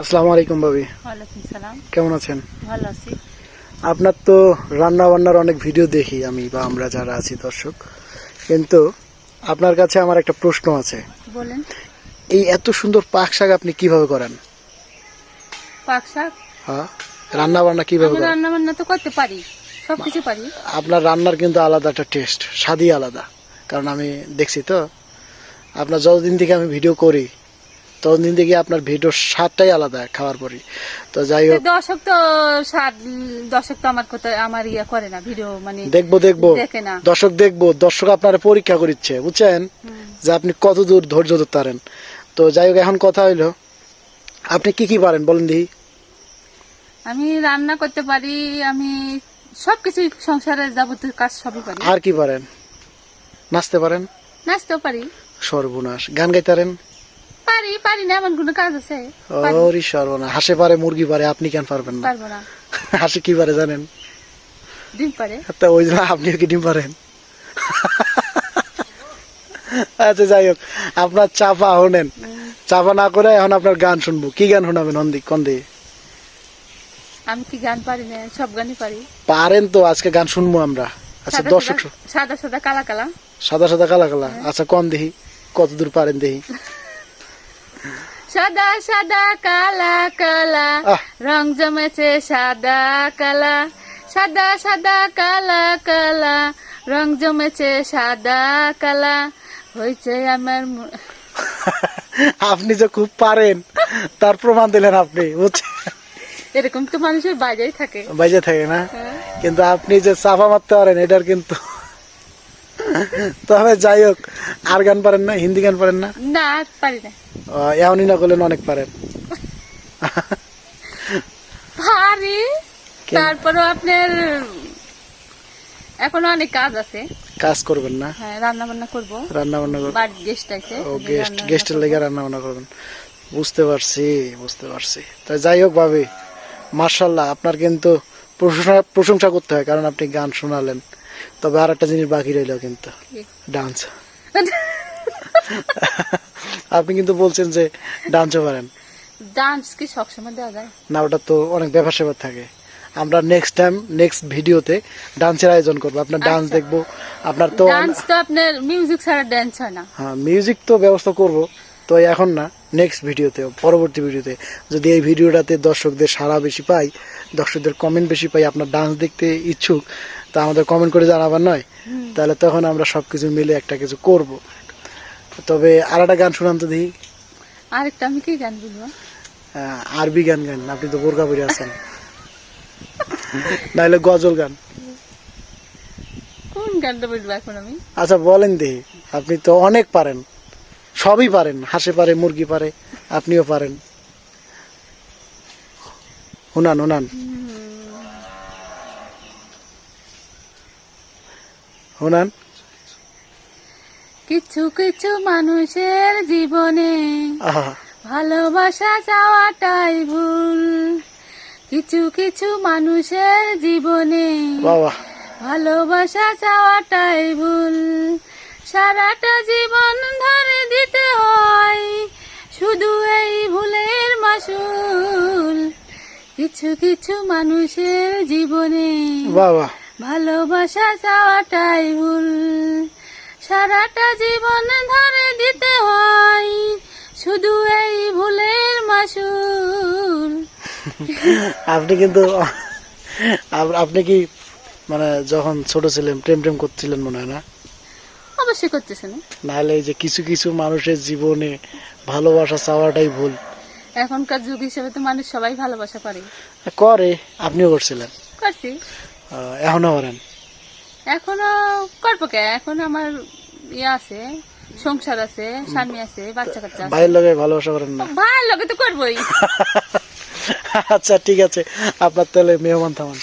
আসসালামু আলাইকুম ভাবি। কেমন আছেন? ভালো আছি। আপনার তো রান্না বান্নার অনেক ভিডিও দেখি আমি বা আমরা যারা আছি দর্শক। কিন্তু আপনার কাছে আমার একটা প্রশ্ন আছে। বলেন। এই এত সুন্দর পাক শাক আপনি কীভাবে করেন? পাক শাক? হ্যাঁ রান্না বান্না কীভাবে করেন? রান্না বান্না তো করতে পারি সব কিছু পারি। আপনার রান্নার কিন্তু আলাদা একটা টেস্ট স্বাদই আলাদা। কারণ আমি দেখছি তো আপনার যতদিন থেকে আমি ভিডিও করি ততদিন থেকে আপনার ভিডিওর স্বাদটাই আলাদা খাওয়ার পরই। তো যাই হোক। দর্শক তো সাত দর্শক তো আমার কথা আমার ইয়া করে না ভিডিও মানে দেখব দেখব। দেখে দর্শক দেখব দর্শক আপনার পরীক্ষা করিচ্ছে বুঝছেন? যে আপনি কত দূর ধৈর্য ধরতে পারেন। তো যাই হোক এখন কথা হইল আপনি কি কি পারেন বলেন দিই আমি রান্না করতে পারি আমি সব কিছু সংসারের যাবতীয় কাজ সবই পারি। আর কি পারেন? নাচতে পারেন? নাচতেও পারি। সর্বনাশ। গান গাইতে পারেন? পারি পারি না এমন কোনো কাজ আছে? ওরি সর্বনাশ হাসে পারে মুরগি পারে আপনি কেন পারবেন না? পারব না। হাসি কি পারে জানেন? ডিম পারে। তা ওই জন্য আপনিও কি ডিম পারেন? আচ্ছা যাই হোক। আপনার চাপা হনেন চাপা না করে এখন আপনার গান শুনব। কি গান শোনাবেন কোন দিয়ে? আমি কি গান পারি না সব গানই পারি। পারেন তো আজকে গান শুনব আমরা। আচ্ছা সাদা দর্শক সাদা- সাদা কালা কালা। সাদা সাদা কালা কালা। আচ্ছা কোন দেখি কত দূর পারেন দেখি সাদা সাদা কালা কালা। রং জমেছে সাদা কালা। সাদা সাদা কালা কালা। রং জমেছে সাদা কালা। হয়েছে আমার আপনি যে খুব পারেন তার প্রমাণ দিলেন আপনি এরকম তো মানুষের বাইরেই থাকে। বাইজে থাকে না? হ্যাঁ। কিন্তু আপনি যে চাপা মারতে পারেন এটার কিন্তু তবে যাই হোক আর গান পারেন না হিন্দি গান পারেন না? না পারি না। এমনই না করলেন অনেক পারেন। পারি? আপনার এখনও অনেক কাজ আছে। কাজ করবেন না? হ্যাঁ রান্না বান্না করব। রান্না বান্না করবেন বাড়ির গেস্ট আছে ও গেস্ট গেস্টের লেগে রান্না বান্না করবেন। বুঝতে পারছি বুঝতে পারছি। তাই যাই হোক ভাবি মার্শাল্লাহ আপনার কিন্তু প্রশংসা প্রশংসা করতে হয় কারণ আপনি গান শোনালেন। তবে আর একটা জিনিস বাকি রইল কিন্তু ডান্স আপনি কিন্তু বলছেন যে ডান্সও পারেন ডান্স কি সবসময় দেওয়া যায়? না ওটা তো অনেক ব্যাপার স্যাপার থাকে। আমরা নেক্সট টাইম নেক্সট ভিডিওতে ডান্সের আয়োজন করব। আপনার ডান্স আচ্ছা। দেখব। আপনার তো ডান্স তো আপনার মিউজিক ছাড়া ডান্স হয় না। হ্যাঁ মিউজিক তো ব্যবস্থা করব। তো এখন না নেক্সট ভিডিওতে পরবর্তী ভিডিওতে যদি এই ভিডিওটাতে দর্শকদের সাড়া বেশি পাই দর্শকদের কমেন্ট বেশি পাই আপনার ডান্স দেখতে ইচ্ছুক তা আমাদের কমেন্ট করে জানাবার নয়। তাহলে তখন আমরা সবকিছু মিলে একটা কিছু করব। তবে আর একটা গান শুনান তো দেখি। আরেকটা আমি কি গান বলব আরবি গান গান আপনি তো বোরকা পরে আছেন। নাহলে গজল গান। কোন গানটা বলব এখন আমি? আচ্ছা বলেন দেখি। আপনি তো অনেক পারেন। সবই পারেন। হাসে পারে মুরগি পারে আপনিও পারেন। হুনান হুনান হুনান কিছু কিছু মানুষের জীবনে ভালোবাসা চাওয়াটাই ভুল। কিছু কিছু মানুষের জীবনে ভালোবাসা চাওয়াটাই ভুল। সারাটা জীবন ধরে দিতে হয় শুধু এই ভুলের মাসুল। কিছু কিছু মানুষের জীবনে বাবা। ভালোবাসা চাওয়াটাই ভুল। সারাটা জীবন ধরে দিতে হয় শুধু এই ভুলের মাসুল। আপনি কিন্তু আপনি কি মানে যখন ছোট ছিলেন প্রেম প্রেম করছিলেন মনে হয় না? অবশ্যই করতেছে না। নাহলে এই যে কিছু কিছু মানুষের জীবনে ভালোবাসা চাওয়াটাই ভুল। এখনকার যুগ হিসেবে তো মানুষ সবাই ভালোবাসা করে। করে আপনিও করছিলেন। করছি। এখনও করেন? এখনও করব কে? এখন আমার ইয়ে আছে সংসার আছে স্বামী আছে বাচ্চা কাচ্চা ভাইয়ের লগে ভালোবাসা করেন না? ভাইয়ের লোকে তো করবোই। আচ্ছা ঠিক আছে। আপনার তাহলে মেহমান থামান।